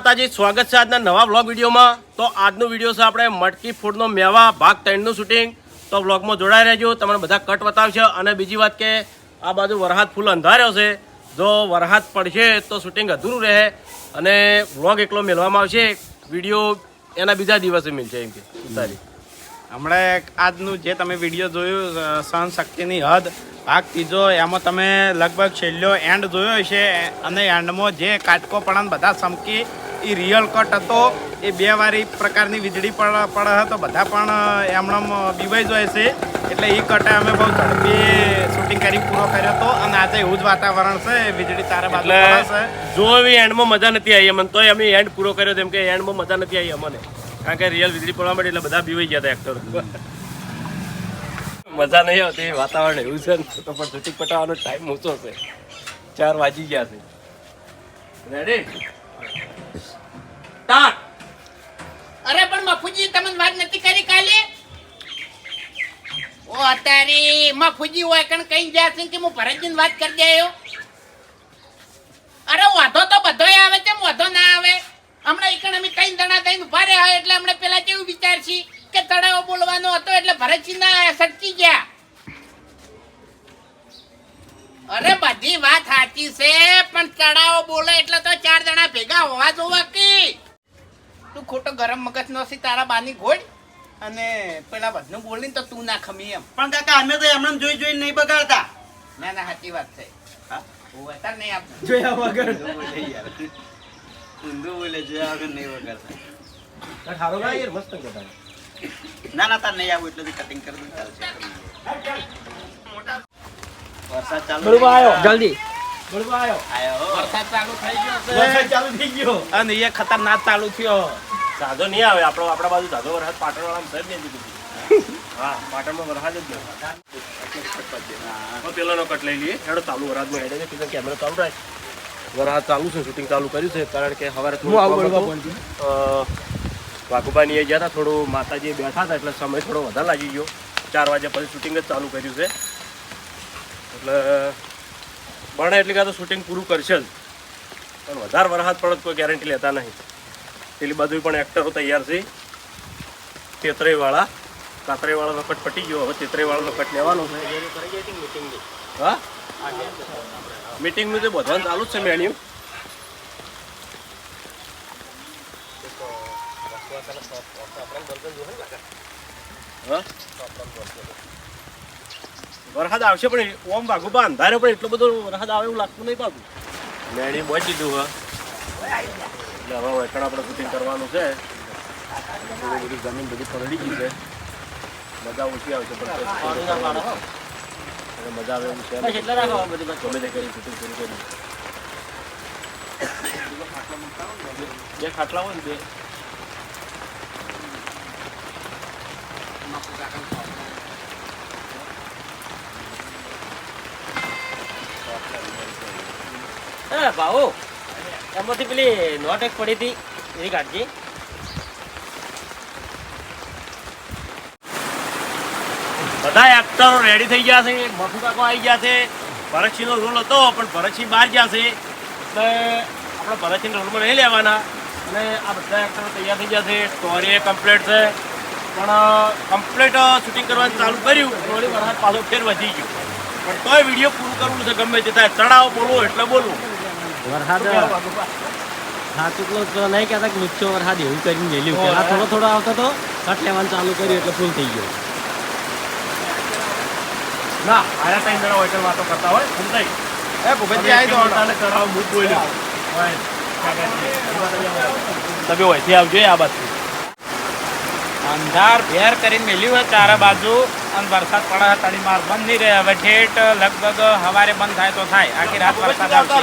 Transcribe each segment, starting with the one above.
માતાજી, સ્વાગત છે આજના નવા વ્લોગ વિડીયોમાં. તો આજનો વીડિયો છે આપણે મટકી ફૂડનો મેવા ભાગ ત્રણનું શૂટિંગ. તો વ્લોગમાં જોડાઈ રહેજો, તમને બધા કટ બતાવશે અને બીજી વાત કે આ બાજુ વરસાદ ફૂલ અંધાર્યો છે. જો વરસાદ પડશે તો શૂટિંગ અધૂરું રહે અને વ્લોગ એકલો મેળવામાં આવશે. વીડિયો એના બીજા દિવસે મિલશે એમ કે. સારી. હમણાં આજનું જે તમે વીડિયો જોયું સહન શક્તિની હદ, ભાગ ત્રીજો, એમાં તમે લગભગ છેલ્લો એન્ડ જોયો હશે, અને એન્ડમાં જે કાટકો પણ બધા સમકી એ રિયલ કટ હતો. એ બે વારી પ્રકારની વીજળી પડ પડે હતો. બધા પણ એમણે બીવાઈ જાય છે. એટલે એ કટે અમે બહુ ઝડપી શૂટિંગ કરી પૂરો કર્યો હતો. અને આજે એવું જ વાતાવરણ છે. વીજળી તારે બાજુ છે. જો એવી એન્ડમાં મજા નથી આવી અમને તોય અમે એન્ડ પૂરો કર્યો તેમ કે એન્ડમાં મજા નથી આવી અમને. કારણ કે રિયલ વીજળી પડવા માટે એટલે બધા બીવાઈ ગયા હતા એક્ટર મજા નહીં આવતી વાતાવરણ એવું છે ને તો પણ શૂટિંગ પટાવવાનો ટાઈમ ઓછો છે. ચાર વાગી ગયા છે. રેડી સ્ટાર્ટ અરે, પણ મફુજી, તમને વાત નથી કરી કાલે? ઓ, અત્યારે મફુજી હોય કણ કઈ ગયા છે કે હું ભરતજીને વાત કરી દેયો અરે, વાંધો તો બધોય આવે છે વાંધો ના આવે? હમણાં ઈકણ અમે ત્રણ જણા થઈને ઊભા રહ્યા હોય એટલે હમણાં પેલા કેવું વિચારશી કે તળાવ બોલવાનો હતો એટલે ભરતજી ના સટકી ગયા. અરે, બધી વાત સાચી છે, પણ તળાવ બોલે એટલે તો ચાર જણા ભેગા હોવા જોવા કે? ખોટો ગરમ મગજ નો છે તારા બાની ગોળ. અને પેલા બધું બોલીને તો તું ના ખમી એમ. પણ કાકા અમે તો એમને જોઈ જોઈ નહીં બગાડતા. ના ના સાચી વાત છે. હા? નહીં આપું. જોયા વગર. ઊંધું બોલે જોયા વગર નહીં બગાડતા. હારો ના યાર મસ્ત કહેતા ના ના તાર નહીં આવું એટલે કટિંગ કરી દઉં ચાલશે વરસાદ ચાલુ આવ્યો. જલ્દી. આયો વરસાદ ચાલુ થઈ ગયો વરસાદ ચાલુ થઈ ગયો. અને એ ખતરનાક ચાલુ થયો. સાધો નહીં આવે આપણો આપણા બાજુ સાધો વરસાદ પાટણ વાળા સર નહીં દીધું હા પાટણમાં વરસાદ જ ગયો પેલાનો કટ લઈ લઈએ. હેડો ચાલુ વરસાદમાં હેડે છે કીધું કેમેરો ચાલુ રાખ વરસાદ ચાલુ છે શૂટિંગ ચાલુ કર્યું છે કારણ કે સવારે થોડું વાઘુબાની એ ગયા હતા થોડું માતાજી બેઠા હતા એટલે સમય થોડો વધારે લાગી ગયો. ચાર વાગ્યા પછી શૂટિંગ જ ચાલુ કર્યું છે. એટલે બને એટલી કાં તો શૂટિંગ પૂરું કરશે જ. પણ વધારે વરસાદ પડે કોઈ ગેરંટી લેતા નહીં. પેલી બાજુ પણ એક્ટરો તૈયાર છે. તેતરાઈ કાતરેવાળાનો કટ પટી ગયો. હવે તેતરાઈ કટ લેવાનો છે. હા? મિટિંગનું તો બધવાનું ચાલુ જ છે મેન્યુ વરસાદ આવશે પણ ઓમ ભાગુબા અંધારે પણ એટલો બધો વરસાદ આવે એવું લાગતું નહીં પાકું મેળી બચી દીધું, હા. એટલે હવે વેકણ આપણે શૂટિંગ કરવાનું છે. થોડી બધી જમીન બધી પલળી ગઈ છે. મજા ઓછી આવશે પણ મજા આવે એવું છે. ગમે તે કરી શૂટિંગ શરૂ કરી. બે ખાટલા હોય ને બે. ભાઉ એમાંથી પેલી નોટ એક પડી હતી, એની કાઢજી બધા એક્ટરો રેડી થઈ ગયા છે મફુ કાકો આવી ગયા છે, ભરતસિંહનો રોલ હતો, પણ ભરતસિંહ બહાર ગયા છે, એટલે આપણે ભરતસિંહના રોલમાં નહીં લેવાના. અને આ બધા એક્ટરો તૈયાર થઈ ગયા છે સ્ટોરી કમ્પ્લીટ છે. પણ કમ્પ્લીટ શૂટિંગ કરવાનું ચાલુ કર્યું, થોડી વરસાદ પાછો ફેર વધી ગયો. પણ તોય વીડિયો પૂરું કરવું છે, ગમે તે થાય. ચડાવો બોલવો એટલે બોલવું. વરસાદ સાચું તો નહીં કહેતા કે મીઠો વરસાદ એવું કરીને મેલ્યું પેલા થોડો થોડો આવતો હતો કટ લેવાનું ચાલુ કર્યું એટલે ફૂલ થઈ ગયો. ના આયા ટાઈમ જણા હોટલ વાતો કરતા હોય સમજાય એ ભૂપતજી આવી દો તાને ચડાવ મૂક બોલ્યો તમે હોયથી આવજો આ બાજુ. અંધાર ભેર કરીને મેલ્યું હોય ચારે બાજુ અને વરસાદ પડે છે માર બંધ નહીં રહે. હવે ઠેઠ લગભગ સવારે બંધ થાય તો થાય. આખી રાત વરસાદ આવશે.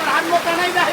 আমার হাত মতো নাই দেখ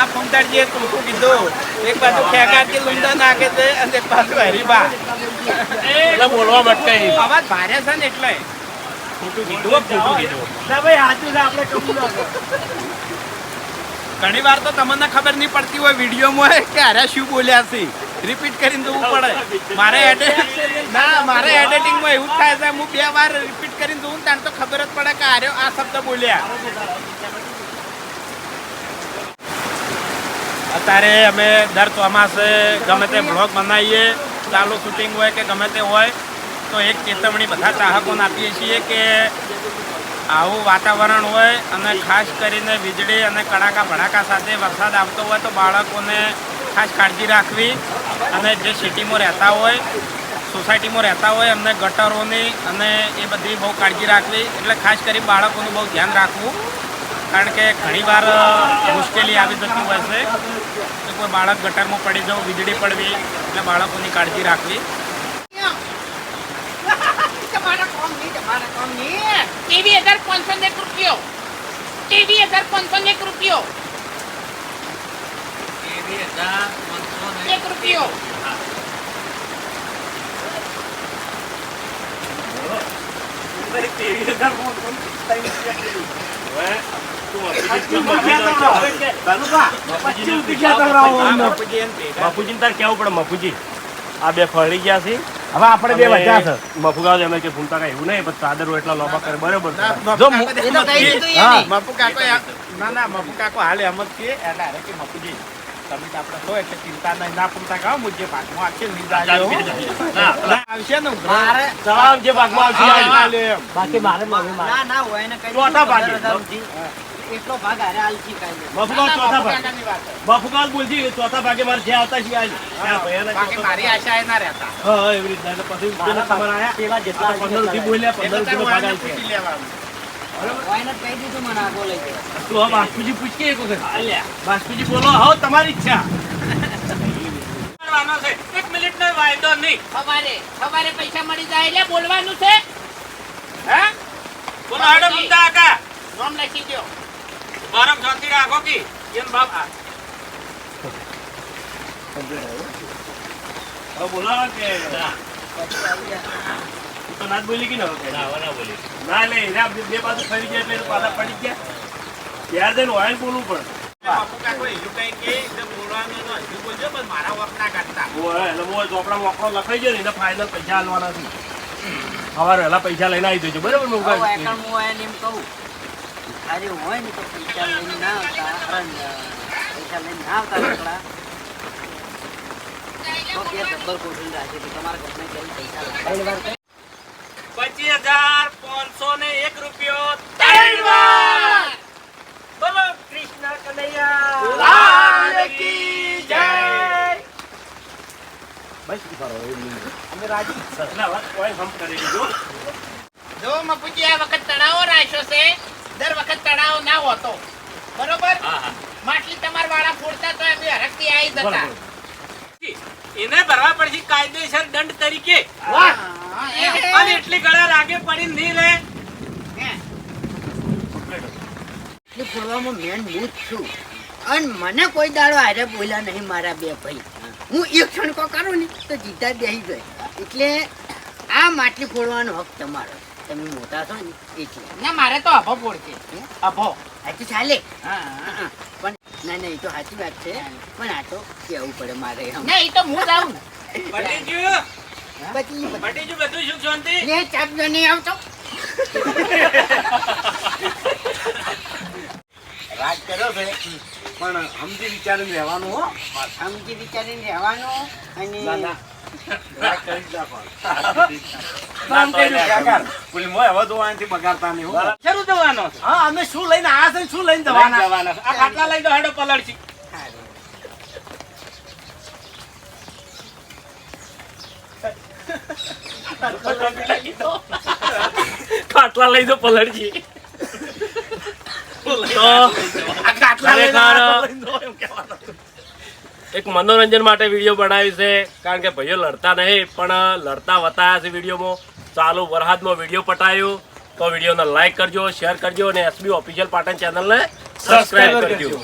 આ ટૂંકું કીધું? એક બાજુ ખેગારજી લુંડા નાખે છે અને એક બાજુ હરીબા એટલે બોલવા માટે અવાજ ભારે છે ને એટલે. ખોટું કીધું ખોટું કીધું. ઘણી વાર તો તમને ખબર નહીં પડતી હોય વિડીયોમાં કે અરે શું બોલ્યા છે. રિપીટ કરીને જોવું પડે. મારે ના, મારે એડિટિંગમાં એવું થાય છે. હું બે વાર રિપીટ કરીને જોઉં ત્યાં તો ખબર જ પડે કે આર્યો આ શબ્દ બોલ્યા. અત્યારે અમે દર ચોમાસે ગમે તે બ્લોગ બનાવીએ, ચાલુ શૂટિંગ હોય કે ગમે તે હોય, તો એક ચેતવણી બધા ચાહકોને આપીએ છીએ કે આવું વાતાવરણ હોય અને ખાસ કરીને વીજળી અને કડાકા ભડાકા સાથે વરસાદ આવતો હોય તો બાળકોને ખાસ કાળજી રાખવી. અને જે સિટીમાં રહેતા હોય સોસાયટીમાં રહેતા હોય એમને ગટરોની અને એ બધી બહુ કાળજી રાખવી. એટલે ખાસ કરી બાળકોનું બહુ ધ્યાન રાખવું. કારણ કે ઘણીવાર મુશ્કેલી આવી જતી હોય છે. કે કોઈ બાળક ગટરમાં પડી જવું વીજળી પડવી એટલે બાળકોની કાળજી રાખવી. ટીવી હજાર પાંચસો ને એક રૂપિયો. ટીવી હજાર પાંચસો ને રૂપિયો. બાપુજી તાર કેવું પડે? મફુજી આ બે ફળી ગયા છે. હવે આપણે બે વધ્યા છે. એમ કે ફૂમતા કાંઈ એવું નહીં પણ ચાદરો એટલા લોબા કરે બરોબર જો મફુ કાકો એ તો કહી દીધું હા, એને. મફુ કાકો યા- ના ના મફુ કાકો હાલ એમ જ કે એટલે કે મફુજી. તમે તો આપણે છો એટલે ચિંતા નહીં ના ફૂમતા કાકો મુજે પાકમાં આખી લીધા ચાલ, જેવો. ના, આવશે ને મારે તમામ જે ભાગમાં આવશે. બાકી મારે ના ના હોય ને કઈ ચોથા ભાગે. એટલો ભાગ હારે આલસી કાંઈ નહીં. મફુગાવ ચોથા ભાગે છે. બાપુગાવ બોલજી ચોથા ભાગે મારે જે આવતા છે આજ. બાકી મારી આશા એ ના રહેતા હા, એવી રીતના પછી જેને આયા, પેલા જેટલા આ તો પંદર બોલ્યા એટલે પંદર ભાગ આવશે. તું હવે બાસ્કુજી પૂછ કે એક વખત. બાસ્કુજી બોલો હવે તમારી ઈચ્છા. સવારે સવારે પૈસા મળી જાય એટલે બોલવાનું છે. હે? બોલો હાડો ફૂમતા આકા. નામ લખી દો ગરમ શાંતિ રાખો કી. એમ બાબા આ. બોલો કે? તો ના બોલી કે ના ના લે એના બે બાજુ ફરી ગયા એટલે પાછા પડી ગયા. ત્યાર જઈને વાયન બોલવું પડે. બાપુ કાકો એવું કંઈ કે એટલે બોલવાનું તો હજુ બોલજો પણ મારા વખ ના કાઢતા ઓય, એટલે હું ચોપડા વાપરો લખાઈ ગયો ને એને ફાઇનલ પૈસા આલવાના છે. સવારે વહેલા પૈસા લઈને આવી જજો બરાબર હું કહું આજે હોય ને તો પૈસા લઈને ના આવતા પૈસા લઈને ના આવતા રોકડા. તો ડબ્બલ ગોઠવી રાખે તમારા પૈસા પચીસ હજાર પાંચસો ને એક રૂપિયો ત્રણ વાર બોલો કૃષ્ણ કનૈયા! લાલ કી જય! એટલે હવે કોઈ હમ કરી દીધો જો. મપુજી આ વખત તણાવો રાખ્યો છે? દર વખત તણાવ ના હોતો. બરોબર? માટલી તમાર વાળા ફોડતા તો હરકતી આવી જતા. એને ભરવા પડશે કાયદેસર દંડ તરીકે. વાહ અને એટલી ગળા રાગે પડી નહીં રે. એટલી ફોડવામાં મેન હું છું. અને મને કોઈ દાડો આરે બોલ્યા નહીં મારા બે ભાઈ. હું એક ક્ષણકો કરું ને તો જીતા બેસી જાય. એટલે આ માટલી ફોડવાનો હક તમારો. તમે મોટા છો ને એટલે. ના મારે તો અભો ફોડશે. અભો. આ ચાલે. પણ ના ના એ તો સાચી વાત છે. પણ આ તો કેવું પડે મારે. ના એ તો હું જાઉં ને. પંડિતજી બધી બધી. બીજું બધું સુખ શાંતિ? લે ચાપજો નહીં આવતો. રાજ કર્યો છે પણ સમજી વિચારીને રહેવાનું હો. સમજી વિચારીને રહેવાનું અને કરી જ શું લઈને આયા છે શું લઈને જવાના. આ ખાટલા લઈ દો ખાટલા લઈ દો પલળજી. એક મનોરંજન માટે વીડિયો બનાવ્યું છે કારણ કે ભાઈઓ લડતા નહીં પણ લડતા વતાયા છે વિડીયોમાં. ચાલુ વરહાદમાં વીડિયો પટાયો. તો વિડીયોને લાઈક કરજો શેર કરજો અને એસબી ઓફિશિયલ પાટણ ચેનલને સબસ્ક્રાઈબ કરજો.